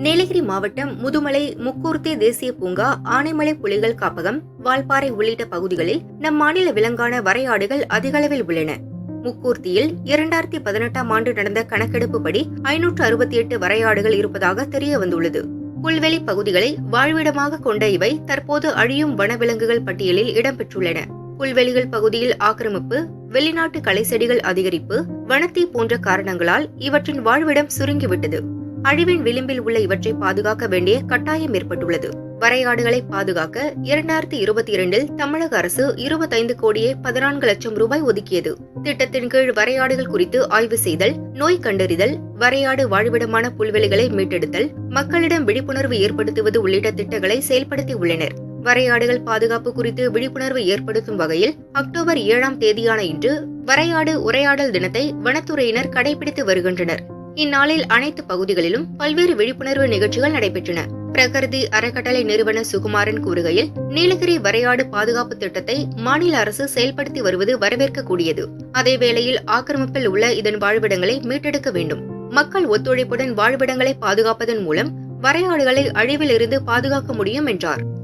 நீலகிரி மாவட்டம் முதுமலை முக்கூர்த்தி தேசிய பூங்கா ஆனைமலை புலிகள் காப்பகம் வால்பாறை உள்ளிட்ட பகுதிகளில் நம் மாநில விலங்கான வரையாடுகள் அதிகளவில் உள்ளன. முக்கூர்த்தியில் இரண்டாயிரத்தி பதினெட்டாம் ஆண்டு நடந்த கணக்கெடுப்புப்படி ஐநூற்று அறுபத்தி எட்டு வரையாடுகள் இருப்பதாக தெரிய வந்துள்ளது. புல்வெளி பகுதிகளை வாழ்விடமாக கொண்ட இவை தற்போது அழியும் வனவிலங்குகள் பட்டியலில் இடம்பெற்றுள்ளன. புல்வெளிகள் பகுதியில் ஆக்கிரமிப்பு வெளிநாட்டு களைச்செடிகள் அதிகரிப்பு வனத்தீ போன்ற காரணங்களால் இவற்றின் வாழ்விடம் சுருங்கிவிட்டது. அழிவின் விளிம்பில் உள்ள இவற்றை பாதுகாக்க வேண்டிய கட்டாயம் ஏற்பட்டுள்ளது. வரையாடுகளை பாதுகாக்க இரண்டாயிரத்தி இருபத்தி இரண்டில் தமிழக அரசு இருபத்தைந்து கோடியே பதினான்கு லட்சம் ரூபாய் ஒதுக்கியது. திட்டத்தின் கீழ் வரையாடுகள் குறித்து ஆய்வு செய்தல் நோய் கண்டறிதல் வரையாடு வாழ்விடமான புல்வெளிகளை மீட்டெடுத்தல் மக்களிடம் விழிப்புணர்வு ஏற்படுத்துவது உள்ளிட்ட திட்டங்களை செயல்படுத்தி உள்ளனர் வரையாடுகள் பாதுகாப்பு குறித்து விழிப்புணர்வு ஏற்படுத்தும் வகையில் அக்டோபர் ஏழாம் தேதியான இன்று வரையாடு உரையாடல் தினத்தை வனத்துறையினர் கடைபிடித்து வருகின்றனர். இந்நாளில் அனைத்து பகுதிகளிலும் பல்வேறு விழிப்புணர்வு நிகழ்ச்சிகள் நடைபெற்றன. பிரகிருதி அறக்கட்டளை நிறுவன சுகுமாரன் கூறுகையில் நீலகிரி வரையாடு பாதுகாப்பு திட்டத்தை மாநில அரசு செயல்படுத்தி வருவது வரவேற்கக்கூடியது. அதேவேளையில் ஆக்கிரமிப்பில் உள்ள இதன் வாழ்விடங்களை மீட்டெடுக்க வேண்டும். மக்கள் ஒத்துழைப்புடன் வாழ்விடங்களை பாதுகாப்பதன் மூலம் வரையாடுகளை அழிவில் இருந்து பாதுகாக்க முடியும் என்றார்.